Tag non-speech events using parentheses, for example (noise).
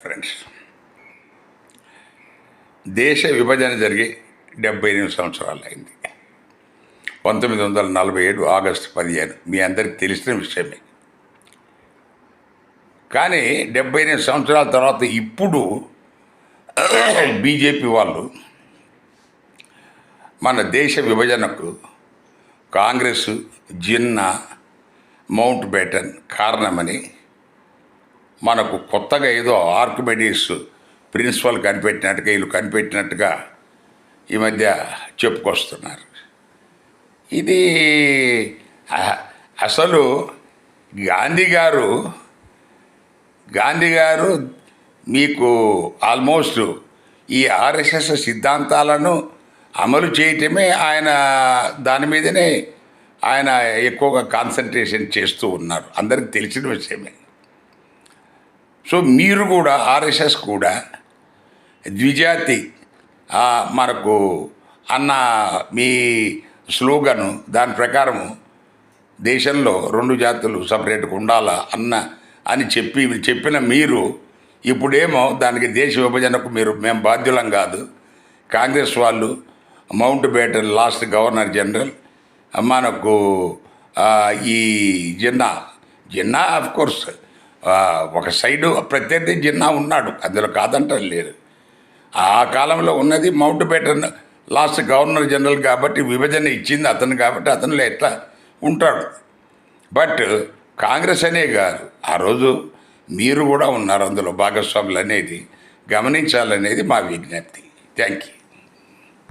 Friends దేశ విభజన జరిగి డెబ్బై ఎనిమిది సంవత్సరాలు అయింది. పంతొమ్మిది వందల నలభై ఏడు ఆగస్టు పదిహేను మీ అందరికి తెలిసిన విషయమే. కానీ డెబ్బై ఎనిమిది సంవత్సరాల తర్వాత ఇప్పుడు (clears throat) బీజేపీ వాళ్ళు మన దేశ విభజనకు కాంగ్రెస్ జిన్నా మౌంట్ బేటన్ కారణమని మనకు కొత్తగా ఏదో ఆర్కిమెడీస్ ప్రిన్సిపల్ కనిపెట్టినట్టుగా వీళ్ళు కనిపెట్టినట్టుగా ఈ మధ్య చెప్పుకొస్తున్నారు. ఇది అసలు గాంధీ గారు గాంధీ గారు మీకు ఆల్మోస్ట్ ఈ ఆర్ఎస్ఎస్ సిద్ధాంతాలను అమలు చేయటమే ఆయన దాని మీదనే ఆయన ఎక్కువగా కాన్సన్ట్రేషన్ చేస్తూ ఉన్నారు. అందరికి తెలిసిన విషయమే. సో మీరు కూడా ఆర్ఎస్ఎస్ కూడా ద్విజాతి మనకు అన్న మీ స్లోగను దాని ప్రకారము దేశంలో రెండు జాతులు సపరేట్గా ఉండాలా అన్న అని చెప్పి చెప్పిన మీరు ఇప్పుడేమో దానికి దేశ విభజనకు మీరు మేము బాధ్యులం కాదు. కాంగ్రెస్ వాళ్ళు Mountbatten last governor general మనకు ఈ జిన్నా జిన్నా ఆఫ్ కోర్స్ ఒక సైడు ప్రత్యర్థి జిన్నా ఉన్నాడు అందులో కాదంట లేదు. ఆ కాలంలో ఉన్నది Mountbatten last governor general కాబట్టి విభజన ఇచ్చింది అతను కాబట్టి అతనులో ఎట్లా ఉంటాడు. బట్ కాంగ్రెస్ అనే కాదు ఆ రోజు మీరు కూడా ఉన్నారు అందులో భాగస్వాములు అనేది గమనించాలనేది మా విజ్ఞప్తి. Thank you.